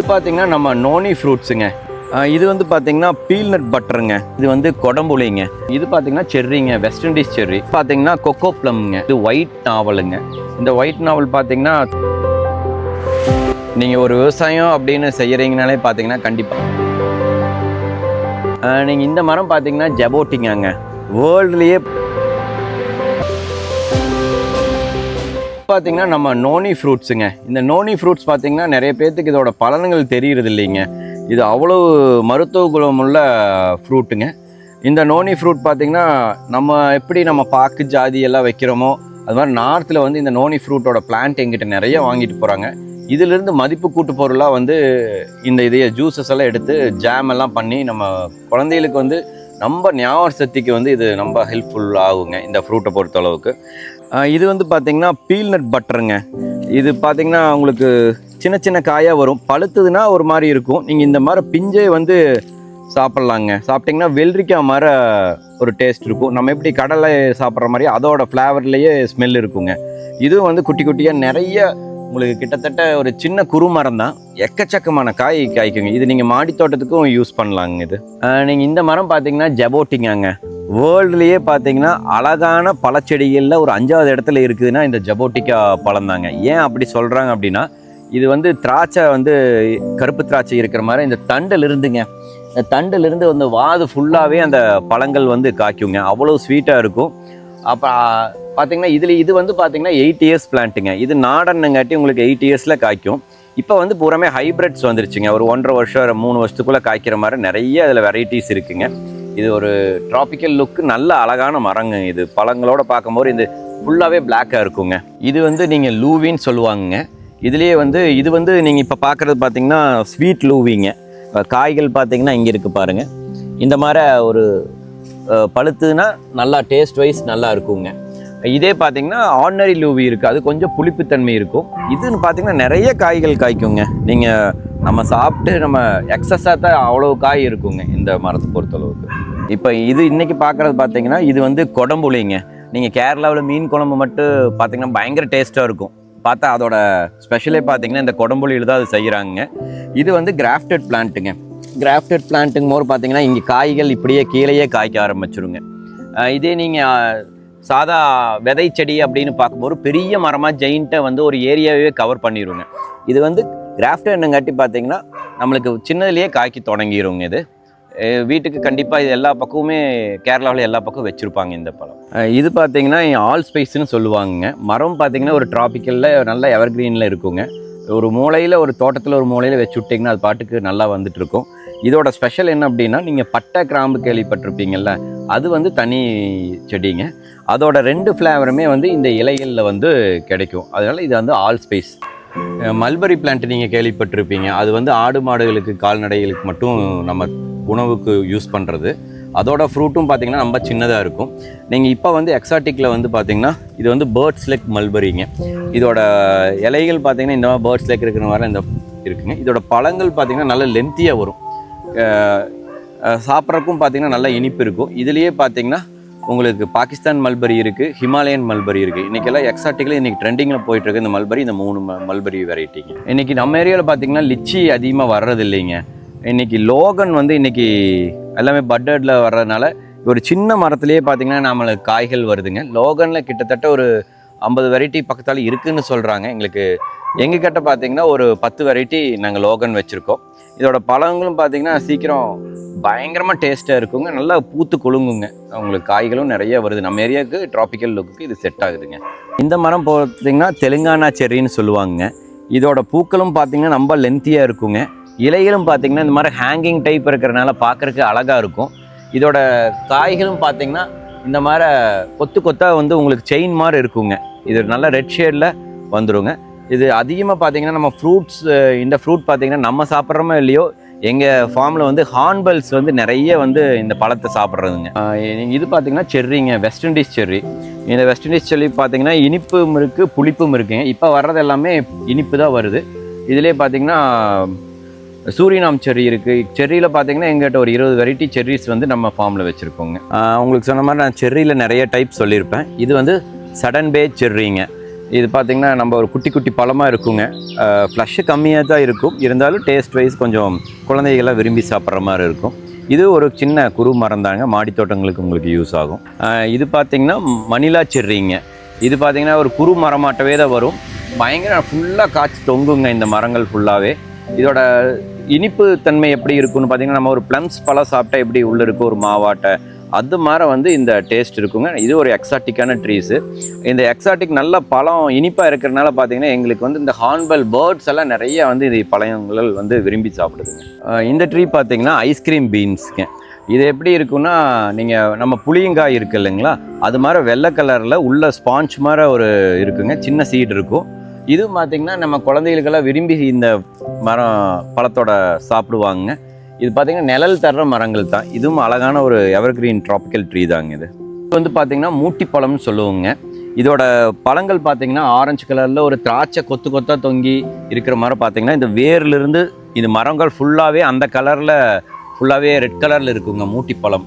இது பார்த்தீங்கன்னா நம்ம நோனி ஃப்ரூட்ஸுங்க. இது வந்து பார்த்தீங்கன்னா பீல்நட் பட்டருங்க. இது வந்து கொடம்புளிங்க. இது பார்த்தீங்கன்னா செர்ரிங்க வெஸ்ட் இண்டீஸ் செர்ரி. பார்த்தீங்கன்னா கொக்கோ ப்ளம்ங்க இது ஒயிட் நாவலுங்க. இந்த ஒயிட் நாவல் பார்த்தீங்கன்னா நீங்கள் ஒரு விவசாயம் அப்படின்னு செய்கிறீங்கனாலே பார்த்தீங்கன்னா கண்டிப்பாக நீங்கள் இந்த மரம் பார்த்தீங்கன்னா ஜெபோட்டிங்காங்க. வேர்ல்டுலேயே பார்த்தீங்கன்னா நம்ம நோனி ஃப்ரூட்ஸுங்க. இந்த நோனி ஃப்ரூட்ஸ் பார்த்தீங்கன்னா நிறைய பேர்த்துக்கு இதோட பலன்கள் தெரியறது இல்லைங்க இது அவ்வளவு மருத்துவ குணமுள்ள ஃப்ரூட்டுங்க. இந்த நோனி ஃப்ரூட் பார்த்தீங்கன்னா நம்ம எப்படி நம்ம பாக்கு ஜாதி எல்லாம் வைக்கிறோமோ அது மாதிரி நார்த்தில் வந்து இந்த நோனி ஃப்ரூட்டோட பிளான்ட் எங்கிட்ட நிறைய வாங்கிட்டு போகிறாங்க இதிலிருந்து மதிப்பு கூட்டு பொருளாக வந்து இந்த இதைய ஜூஸஸ் எல்லாம் எடுத்து ஜாம் எல்லாம் பண்ணி நம்ம குழந்தைகளுக்கு வந்து நம்ம ஞாபக சக்திக்கு வந்து இது ரொம்ப ஹெல்ப்ஃபுல் ஆகுங்க இந்த ஃப்ரூட்டை பொறுத்த அளவுக்கு இது வந்து பார்த்தீங்கன்னா பீல்நட் பட்டருங்க. இது பார்த்தீங்கன்னா உங்களுக்கு சின்ன சின்ன காயாக வரும். பழுத்ததுன்னா ஒரு மாதிரி இருக்கும். நீங்கள் இந்த மாதிரி பிஞ்சே வந்து சாப்பிட்லாங்க. சாப்பிட்டிங்கன்னா வெள்ளரிக்காய் மாதிரி ஒரு டேஸ்ட் இருக்கும். நம்ம எப்படி கடலை சாப்பிட்ற மாதிரி அதோட ஃப்ளேவர்லேயே ஸ்மெல் இருக்குங்க. இதுவும் வந்து குட்டி குட்டியாக நிறைய உங்களுக்கு கிட்டத்தட்ட ஒரு சின்ன குறுமரம் தான். எக்கச்சக்கமான காய் காய்க்குங்க. இது நீங்கள் மாடி தோட்டத்துக்கும் யூஸ் பண்ணலாங்க இது. நீங்கள் இந்த மரம் பார்த்தீங்கன்னா ஜெபோட்டிங்காங்க. வேர்ல்டுலேயே பார்த்தீங்கன்னா அழகான பழச்செடிகளில் ஒரு அஞ்சாவது இடத்துல இருக்குதுன்னா இந்த ஜபோட்டிக்கா பழம் தாங்க. ஏன் அப்படி சொல்கிறாங்க அப்படின்னா இது வந்து திராட்சை வந்து கருப்பு திராட்சை இருக்கிற மாதிரி இந்த தண்டில் இருந்துங்க. இந்த தண்டிலிருந்து வந்து வாது ஃபுல்லாகவே அந்த பழங்கள் வந்து காய்க்குங்க. அவ்வளோ ஸ்வீட்டாக இருக்கும். அப்போ பார்த்தீங்கன்னா இதில் இது வந்து பார்த்தீங்கன்னா எயிட் இயர்ஸ் பிளான்ட்டுங்க இது நாடன்னுங்காட்டி உங்களுக்கு எயிட் இயர்ஸில் காய்க்கும். இப்போ வந்து பூராமே ஹைப்ரிட்ஸ் வந்துருச்சுங்க. ஒரு ஒன்றரை வருஷம் மூணு வருஷத்துக்குள்ளே காய்க்கிற மாதிரி நிறைய அதில் வெரைட்டிஸ் இருக்குங்க. இது ஒரு டிராபிக்கல் லுக்கு நல்ல அழகான மரங்க இது. பழங்களோட பார்க்கும்போது இது ஃபுல்லாகவே பிளாக்காக இருக்குங்க. இது வந்து நீங்கள் லூவின்னு சொல்லுவாங்கங்க. இதுலேயே வந்து இது வந்து நீங்கள் இப்போ பார்க்குறது பார்த்தீங்கன்னா ஸ்வீட் லூவிங்க காய்கள் பார்த்தீங்கன்னா இங்கே இருக்குது பாருங்கள் இந்த மாதிரி ஒரு பழுத்துனா நல்லா டேஸ்ட் வைஸ் நல்லா இருக்குங்க. இதே பார்த்தீங்கன்னா ஆர்டினரி லூவி இருக்குது அது கொஞ்சம் புளிப்புத்தன்மை இருக்கும். இதுன்னு பார்த்தீங்கன்னா நிறைய காய்கள் காய்க்குங்க. நீங்கள் நம்ம சாப்பிட்டு நம்ம எக்ஸஸாக தான் அவ்வளோ காய் இருக்குங்க இந்த மரத்தை பொறுத்தளவுக்கு. இப்போ இது இன்னைக்கு பார்க்குறது பார்த்தீங்கன்னா இது வந்து குடம்புலிங்க நீங்கள் கேரளாவில் மீன் குழம்பு மட்டும் பார்த்தீங்கன்னா பயங்கர டேஸ்ட்டாக இருக்கும். பார்த்தா அதோட ஸ்பெஷலே பார்த்தீங்கன்னா இந்த கொடம்புளியில் தான் அது செய்கிறாங்க இது வந்து கிராஃப்டட் பிளான்ட்டுங்க கிராஃப்டட் பிளான்ட்டுங்க போது பார்த்தீங்கன்னா இங்கே காய்கள் இப்படியே கீழேயே காய்க்க ஆரம்பிச்சிருங்க. இதே நீங்கள் சாதா விதை செடி அப்படின்னு பார்க்கும்போது பெரிய மரமாக ஜெயிண்ட்டை வந்து ஒரு ஏரியாவே கவர் பண்ணிடுங்க இது வந்து கிராஃப்டன்னுங்காட்டி பார்த்தீங்கன்னா நம்மளுக்கு சின்னதுலேயே காய்க்கி தொடங்கிருங்க இது. வீட்டுக்கு கண்டிப்பாக இது எல்லா பக்கமுமே கேரளாவில் எல்லா பக்கம் வச்சுருப்பாங்க இந்த பழம். இது பார்த்தீங்கன்னா ஆல் ஸ்பைஸ்னு சொல்லுவாங்க மரம் பார்த்தீங்கன்னா ஒரு டிராபிக்கலில் நல்ல எவர்கிரீனில் இருக்குங்க. ஒரு மூலையில் ஒரு தோட்டத்தில் ஒரு மூலையில் வச்சு விட்டிங்கன்னா அது பாட்டுக்கு நல்லா வந்துட்டு இருக்கும். இதோட ஸ்பெஷல் என்ன அப்படின்னா நீங்கள் பட்டை கிராம்பு கேள்விப்பட்டிருப்பீங்கல்ல அது வந்து தனி செடிங்க. அதோட ரெண்டு ஃப்ளேவருமே வந்து இந்த இலைகளில் வந்து கிடைக்கும். அதனால் இது வந்து ஆல் ஸ்பேஸ். மல்பரி பிளான்ட் நீங்கள் கேள்விப்பட்டிருப்பீங்க. அது வந்து ஆடு மாடுகளுக்கு கால்நடைகளுக்கு மட்டும் நம்ம உணவுக்கு யூஸ் பண்ணுறது அதோட ஃப்ரூட்டும் பார்த்தீங்கன்னா ரொம்ப சின்னதாக இருக்கும். நீங்கள் இப்போ வந்து எக்ஸாட்டிக்கில் வந்து பார்த்தீங்கன்னா இது வந்து பேர்ட்ஸ் லெக் மல்பரிங்க. இதோட இலைகள் பார்த்திங்கன்னா இந்த மாதிரி பேர்ட்ஸ் லெக் இருக்கிற மாதிரி இந்த இருக்குங்க. இதோட பழங்கள் பார்த்தீங்கன்னா நல்ல லென்த்தியாக வரும். சாப்பிட்றக்கும் பார்த்தீங்கன்னா நல்லா இனிப்பு இருக்கும். இதுலேயே பார்த்தீங்கன்னா உங்களுக்கு பாகிஸ்தான் மல்பரி இருக்குது ஹிமாலயன் மல்பரி இருக்குது இன்றைக்கெல்லாம் எக்ஸாட்டிக்கில் இன்றைக்கி ட்ரெண்டிங்கில் போயிட்டுருக்கு இந்த மல்பரி இந்த மூணு மல்பரி வெரைட்டிங்க இன்றைக்கி நம்ம ஏரியாவில் பார்த்தீங்கன்னா லிச்சி அதிகமாக வர்றது இல்லைங்க இன்றைக்கி லோகன் வந்து இன்றைக்கி எல்லாமே பட்டர்டில் வர்றதுனால ஒரு சின்ன மரத்துலேயே பார்த்தீங்கன்னா நம்மளுக்கு காய்கள் வருதுங்க. லோகனில் கிட்டத்தட்ட ஒரு ஐம்பது வெரைட்டி பக்கத்தால் இருக்குதுன்னு சொல்கிறாங்க எங்களுக்கு எங்கள் கிட்ட பார்த்தீங்கன்னா ஒரு பத்து வெரைட்டி நாங்கள் லோகன் வச்சுருக்கோம். இதோட பழங்களும் பார்த்தீங்கன்னா சீக்கிரம் பயங்கரமாக டேஸ்ட்டாக இருக்குங்க. நல்லா பூத்து குலுங்குங்க உங்களுக்கு காய்களும் நிறைய வருது. நம்ம ஏரியாவுக்கு டிராபிக்கல் லுக்கு இது செட் ஆகுதுங்க. இந்த மரம் பார்த்தீங்கன்னா தெலுங்கானா செர்ரின்னு சொல்லுவாங்க. இதோட பூக்களும் பார்த்தீங்கன்னா ரொம்ப லென்த்தியாக இருக்குங்க. இலைகளும் பார்த்தீங்கன்னா இந்த மாதிரி ஹேங்கிங் டைப் இருக்கிறனால பார்க்குறக்கு அழகாக இருக்கும். இதோட காய்களும் பார்த்தீங்கன்னா இந்த மாதிரி கொத்து கொத்தாக வந்து உங்களுக்கு செயின் மாதிரி இருக்குங்க. இது நல்ல ரெட் ஷேடில் வந்துருங்க. இது அதிகமாக பார்த்தீங்கன்னா நம்ம ஃப்ரூட்ஸ் இந்த ஃப்ரூட் பார்த்தீங்கன்னா நம்ம சாப்பிட்றோமோ இல்லையோ எங்கள் ஃபார்மில் வந்து ஹார்ன்பல்ஸ் வந்து நிறைய வந்து இந்த பழத்தை சாப்பிட்றதுங்க. இது பார்த்தீங்கன்னா செர்ரிங்க வெஸ்ட் இண்டீஸ் செர்ரி. இந்த வெஸ்ட் இண்டீஸ் செர்ரி பார்த்தீங்கன்னா இனிப்பும் இருக்குது புளிப்பும் இருக்குங்க. இப்போ வர்றது எல்லாமே இனிப்பு தான் வருது. இதிலே பார்த்தீங்கன்னா சூரியனாம் செர்ரி இருக்குது செர்ரியில் பார்த்தீங்கன்னா எங்கிட்ட ஒரு இருபது வெரைட்டி செர்ரிஸ் வந்து நம்ம ஃபார்மில் வச்சுருக்கோங்க. உங்களுக்கு சொன்ன மாதிரி நான் செர்ரியில் நிறைய டைப் சொல்லியிருப்பேன். இது வந்து சடன் பே செர்ரிங்க. இது பார்த்திங்கன்னா நம்ம ஒரு குட்டி குட்டி பழமாக இருக்குங்க. ஃப்ளஷ்ஷு கம்மியாக தான் இருக்கும். இருந்தாலும் டேஸ்ட் வைஸ் கொஞ்சம் குழந்தைகள்லாம் விரும்பி சாப்பிட்ற மாதிரி இருக்கும். இது ஒரு சின்ன குரு மரம் தாங்க. மாடி தோட்டங்களுக்கு உங்களுக்கு யூஸ் ஆகும். இது பார்த்தீங்கன்னா மணிலா செர்ரிங்க. இது பார்த்திங்கன்னா ஒரு குரு மரமாட்டவே தான் வரும். பயங்கர ஃபுல்லாக காய்ச்சி தொங்குங்க இந்த மரங்கள் ஃபுல்லாகவே இதோட இனிப்பு தன்மை எப்படி இருக்கும்னு பார்த்தீங்கன்னா நம்ம ஒரு ப்ளம்ஸ் பழம் சாப்பிட்டா எப்படி உள்ளே இருக்கும் ஒரு மாவாட்டை அது மாதிரி வந்து இந்த டேஸ்ட் இருக்குங்க. இது ஒரு எக்ஸாட்டிக்கான ட்ரீஸு இந்த எக்ஸாட்டிக் நல்ல பழம் இனிப்பாக இருக்கிறனால பார்த்தீங்கன்னா எங்களுக்கு வந்து இந்த ஹார்ன்பல் பேர்ட்ஸ் எல்லாம் நிறைய வந்து இது பழங்கள் வந்து விரும்பி சாப்பிடுதுங்க. இந்த ட்ரீ பார்த்தீங்கன்னா ஐஸ்கிரீம் பீன்ஸுங்க இது எப்படி இருக்குன்னா நீங்கள் நம்ம புளியங்காய் இருக்கு இல்லைங்களா? அது மாதிரி வெள்ளை கலரில் உள்ள ஸ்பாஞ்ச் மாதிரி ஒரு இருக்குங்க. சின்ன சீடு இருக்கும். இது பார்த்தீங்கன்னா நம்ம குழந்தைகளுக்கெல்லாம் விரும்பி இந்த மரம் பழத்தோட சாப்பிடுவாங்க. இது பார்த்தீங்கன்னா நிழல் தர்ற மரங்கள் தான். இதுவும் அழகான ஒரு எவர்கிரீன் ட்ராபிக்கல் ட்ரீ தாங்க இது. இது வந்து பார்த்தீங்கன்னா மூட்டி பழம்னு சொல்லுவோங்க. இதோட பழங்கள் பார்த்தீங்கன்னா ஆரஞ்சு கலரில் ஒரு திராட்சை கொத்து கொத்தாக தொங்கி இருக்கிற மரம் பார்த்தீங்கன்னா இந்த வேர்லேருந்து இது மரங்கள் ஃபுல்லாகவே அந்த கலரில் ஃபுல்லாகவே ரெட் கலரில் இருக்குங்க மூட்டி பழம்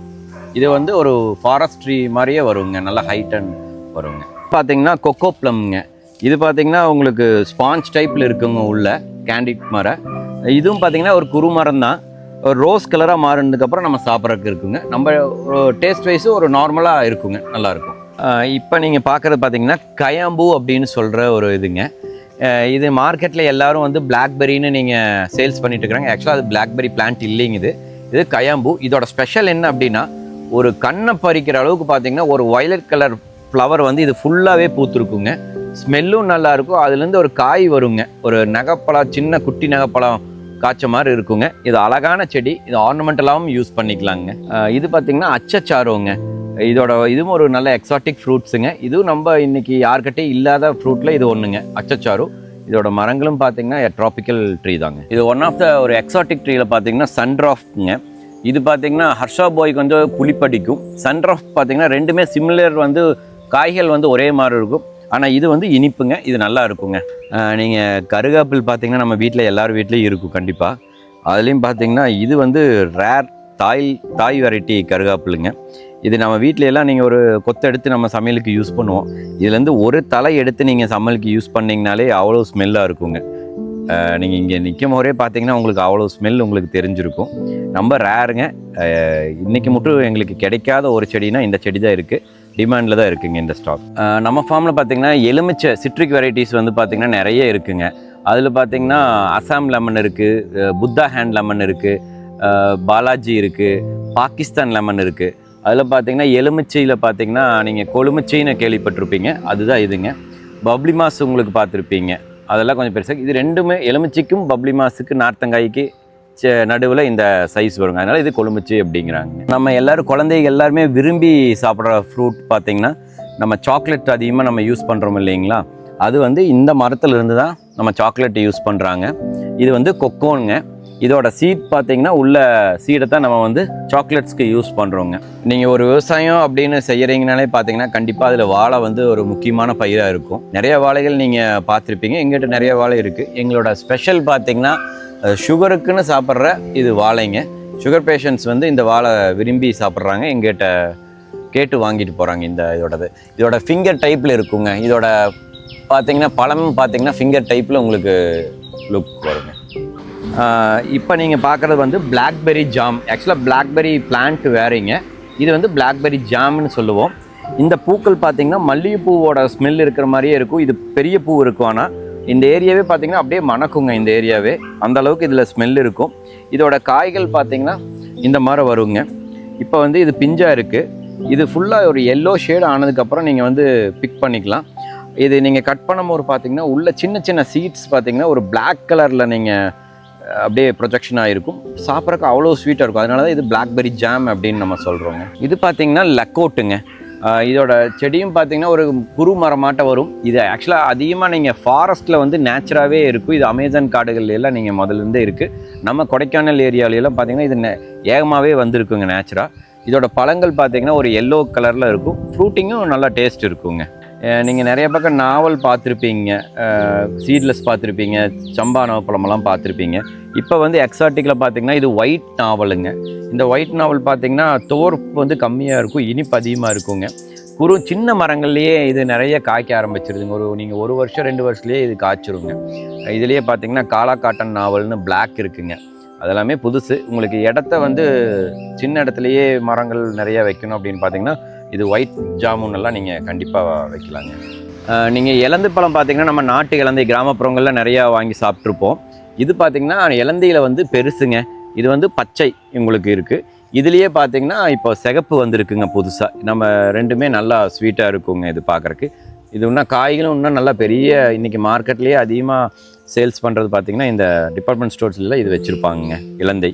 இது வந்து ஒரு ஃபாரஸ்ட் ட்ரீ மாதிரியே வருங்க. நல்லா ஹைட் அண்ட் வருங்க. பார்த்தீங்கன்னா கொக்கோ ப்ளம்ங்க இது பார்த்தீங்கன்னா உங்களுக்கு ஸ்பாஞ்ச் டைப்பில் இருக்குங்க உள்ள. கேண்டிட் மரம் இதுவும் பார்த்தீங்கன்னா ஒரு குறு மரம் தான். ஒரு ரோஸ் கலராக மாறினதுக்கப்புறம் நம்ம சாப்பிட்றதுக்கு இருக்குங்க. நம்ம டேஸ்ட் வைஸு ஒரு நார்மலாக இருக்குங்க. நல்லாயிருக்கும் இப்போ நீங்கள் பார்க்குறது பார்த்தீங்கன்னா கயாம்பூ அப்படின்னு சொல்கிற ஒரு இதுங்க. இது மார்க்கெட்டில் எல்லாரும் வந்து பிளாக்பெரின்னு நீங்கள் சேல்ஸ் பண்ணிட்டு இருக்கிறாங்க ஆக்சுவலாக அது பிளாக்பெரி பிளான்ட் இல்லைங்க இது. இது கயாம்பூ. இதோட ஸ்பெஷல் என்ன அப்படின்னா ஒரு கண்ணை பறிக்கிற அளவுக்கு பார்த்தீங்கன்னா ஒரு வயலட் கலர் ஃப்ளவர் வந்து இது ஃபுல்லாகவே பூத்துருக்குங்க. ஸ்மெல்லும் நல்லாயிருக்கும் அதுலேருந்து ஒரு காய் வருங்க. ஒரு நகைப்பழம் சின்ன குட்டி நகைப்பழம் காய்ச்ச மாதிரி இருக்குங்க. இது அழகான செடி. இது ஆர்னமெண்டலாகவும் யூஸ் பண்ணிக்கலாங்க. இது பார்த்தீங்கன்னா அச்சச்சாரோங்க. இதோட இதுவும் ஒரு நல்ல எக்ஸாட்டிக் ஃப்ரூட்ஸுங்க இதுவும் நம்ம இன்னைக்கு யார்கிட்டே இல்லாத ஃப்ரூட்டில் இது ஒன்றுங்க அச்சச்சாரு இதோட மரங்களும் பார்த்தீங்கன்னா ட்ராபிக்கல் ட்ரீ தாங்க. இது ஒன் ஆஃப் த ஒரு எக்ஸாட்டிக் ட்ரீல பார்த்தீங்கன்னா சன்ட்ராஃப்ங்க இது பார்த்தீங்கன்னா ஹர்ஷா பாய்க்கு வந்து புளிப்படிக்கும் சன்ட்ராஃப் பார்த்தீங்கன்னா ரெண்டுமே சிமிலர் வந்து காய்கள் வந்து ஒரே மாதிரி இருக்கும். ஆனால் இது வந்து இனிப்புங்க. இது நல்லா இருக்குங்க. நீங்கள் கருகாப்பிள் பார்த்தீங்கன்னா நம்ம வீட்டில் எல்லார் வீட்லேயும் இருக்கும் கண்டிப்பாக அதுலேயும் பார்த்தீங்கன்னா இது வந்து ரேர் தாய் தாய் வெரைட்டி கருகாப்பிளுங்க இது நம்ம வீட்ல நீங்கள் ஒரு கொத்தை எடுத்து நம்ம சமையலுக்கு யூஸ் பண்ணுவோம். இதுலேருந்து ஒரு தலை எடுத்து நீங்கள் சமையலுக்கு யூஸ் பண்ணிங்கனாலே அவ்வளோ ஸ்மெல்லாக இருக்குங்க. நீங்கள் இங்கே நிற்கும் போதே பார்த்தீங்கன்னா உங்களுக்கு அவ்வளோ ஸ்மெல் உங்களுக்கு தெரிஞ்சிருக்கும். ரொம்ப ரேருங்க இன்றைக்கி மட்டும் எங்களுக்கு கிடைக்காத ஒரு செடினா இந்த செடி தான் இருக்குது டிமாண்டில் தான் இருக்குங்க இந்த ஸ்டாக் நம்ம ஃபார்மில் பார்த்தீங்கன்னா எலுமிச்சை சிட்ரிக் வெரைட்டிஸ் வந்து பார்த்திங்கன்னா நிறைய இருக்குங்க. அதில் பார்த்தீங்கன்னா அசாம் லெமன் இருக்குது புத்தா ஹேண்ட் லெமன் இருக்குது பாலாஜி இருக்குது பாகிஸ்தான் லெமன் இருக்குது அதில் பார்த்தீங்கன்னா எலுமிச்சையில் பார்த்தீங்கன்னா நீங்கள் கொழுமிச்சைன்னு கேள்விப்பட்டிருப்பீங்க. அதுதான் இதுங்க. பப்ளி மாஸ் உங்களுக்கு பார்த்துருப்பீங்க அதெல்லாம் கொஞ்சம் பெருசாக இது ரெண்டுமே எலுமிச்சைக்கும் பப்ளி மாஸுக்கு நார்த்தங்காய்க்கு நடுவில் இந்த சைஸ் வருங்க. அதனால் இது கொழுமிச்சி அப்படிங்கிறாங்க. நம்ம எல்லாரும் குழந்தைகள் எல்லாருமே விரும்பி சாப்பிட்ற ஃப்ரூட் பார்த்திங்கன்னா நம்ம சாக்லேட் அதிகமாக நம்ம யூஸ் பண்ணுறோம் இல்லைங்களா? அது வந்து இந்த மரத்தில் இருந்து தான் நம்ம சாக்லேட் யூஸ் பண்ணுறாங்க இது வந்து கொக்கோனுங்க இதோட சீட் பார்த்தீங்கன்னா உள்ள சீடை தான் நம்ம வந்து சாக்லேட்ஸ்க்கு யூஸ் பண்ணுறோங்க நீங்கள் ஒரு விவசாயம் அப்படின்னு செய்கிறீங்கனாலே பார்த்தீங்கன்னா கண்டிப்பாக அதில் வாழை வந்து ஒரு முக்கியமான பயிராக இருக்கும். நிறைய வாழைகள் நீங்கள் பார்த்துருப்பீங்க. எங்கிட்ட நிறைய வாழை இருக்குது எங்களோட ஸ்பெஷல் பார்த்தீங்கன்னா சுகருக்குன்னு சாப்பிட்ற இது வாழைங்க. சுகர் பேஷண்ட்ஸ் வந்து இந்த வாழை விரும்பி சாப்பிட்றாங்க. எங்கிட்ட கேட்டு வாங்கிட்டு போகிறாங்க இந்த இதோடது. இதோட ஃபிங்கர் டைப்பில் இருக்குங்க. இதோட பார்த்தீங்கன்னா பழம் பார்த்தீங்கன்னா ஃபிங்கர் டைப்பில் உங்களுக்கு லுக் வருங்க. இப்போ நீங்கள் பார்க்குறது வந்து பிளாக்பெரி ஜாம் ஆக்சுவலாக பிளாக்பெரி பிளான்ட் வேறீங்க. இது வந்து பிளாக்பெரி ஜாம்னு சொல்லுவோம். இந்த பூக்கள் பார்த்தீங்கன்னா மல்லிகைப்பூவோட ஸ்மெல் இருக்கிற மாதிரியே இருக்கும். இது பெரிய பூ இருக்கும் ஆனால் இந்த ஏரியாவே பார்த்தீங்கன்னா அப்படியே மணக்குங்க இந்த ஏரியாவே. அந்த அளவுக்கு இதில் ஸ்மெல் இருக்கும். இதோட காய்கள் பார்த்தீங்கன்னா இந்த மாதிரி வருங்க. இப்போ வந்து இது பிஞ்சாக இருக்குது இது ஃபுல்லாக ஒரு எல்லோ ஷேடு ஆனதுக்கப்புறம் நீங்கள் வந்து பிக் பண்ணிக்கலாம். இது நீங்கள் கட் பண்ணும்போது பார்த்தீங்கன்னா உள்ள சின்ன சின்ன சீட்ஸ் பார்த்தீங்கன்னா ஒரு பிளாக் கலரில் நீங்கள் அப்படியே ப்ரொஜெக்ஷன் ஆகிருக்கும் சாப்பிட்றக்கு அவ்வளோ ஸ்வீட்டாக இருக்கும். அதனால தான் இது பிளாக்பெரி ஜாம் அப்படின்னு நம்ம சொல்கிறோங்க இது பார்த்தீங்கன்னா லக்கோட்டுங்க இதோட செடியும் பார்த்தீங்கன்னா ஒரு குறு மரமாட்ட வரும். இது ஆக்சுவலாக அதிகமாக நீங்கள் ஃபாரஸ்ட்டில் வந்து நேச்சராகவே இருக்கும். இது அமேசான் காடுகள் எல்லாம் நீங்கள் முதல்லிருந்தே இருக்குது நம்ம கொடைக்கானல் ஏரியாவிலலாம் பார்த்தீங்கன்னா இது நே- ஏகமாகவே வந்திருக்குங்க நேச்சராக இதோட பழங்கள் பார்த்தீங்கன்னா ஒரு எல்லோ கலரில் இருக்கும். ஃப்ரூட்டிங்கும் நல்லா டேஸ்ட் இருக்குங்க. நீங்கள் நிறைய பக்கம் நாவல் பார்த்துருப்பீங்க சீட்லெஸ் பார்த்துருப்பீங்க சம்பா நவப்பழமெல்லாம் பார்த்துருப்பீங்க. இப்போ வந்து எக்ஸாட்டிக்கில் பார்த்தீங்கன்னா இது ஒயிட் நாவலுங்க. இந்த ஒயிட் நாவல் பார்த்தீங்கன்னா தோர்ப்பு வந்து கம்மியாக இருக்கும் இனிப்பு அதிகமாக இருக்குங்க. குறு சின்ன மரங்கள்லேயே இது நிறைய காய்க்க ஆரம்பிச்சிருதுங்க. ஒரு நீங்கள் ஒரு வருஷம் ரெண்டு வருஷத்துலேயே இது காய்ச்சிருங்க. இதுலேயே பார்த்தீங்கன்னா காலா காட்டன் நாவல்னு பிளாக் இருக்குங்க. அதெல்லாமே புதுசு. உங்களுக்கு இடத்த வந்து சின்ன இடத்துலையே மரங்கள் நிறைய வைக்கணும் அப்படின்னு பார்த்தீங்கன்னா இது ஒயிட் ஜாமுன் எல்லாம் நீங்கள் கண்டிப்பாக வைக்கலாங்க நீங்கள் இலந்து பழம் பார்த்தீங்கன்னா நம்ம நாட்டு இலந்தை கிராமப்புறங்களில் நிறையா வாங்கி சாப்பிட்ருப்போம் இது பார்த்தீங்கன்னா இலந்தையில் வந்து பெருசுங்க. இது வந்து பச்சை உங்களுக்கு இருக்குது இதுலேயே பார்த்தீங்கன்னா இப்போ சிகப்பு வந்திருக்குங்க புதுசாக நம்ம ரெண்டுமே நல்லா ஸ்வீட்டாக இருக்குங்க இது பார்க்குறக்கு இது இன்னும் காய்களும் இன்னும் நல்லா பெரிய இன்றைக்கி மார்க்கெட்லேயே அதிகமாக சேல்ஸ் பண்ணுறது பார்த்தீங்கன்னா இந்த டிபார்ட்மெண்ட் ஸ்டோர்ஸில் இது வச்சுருப்பாங்கங்க இலந்தை.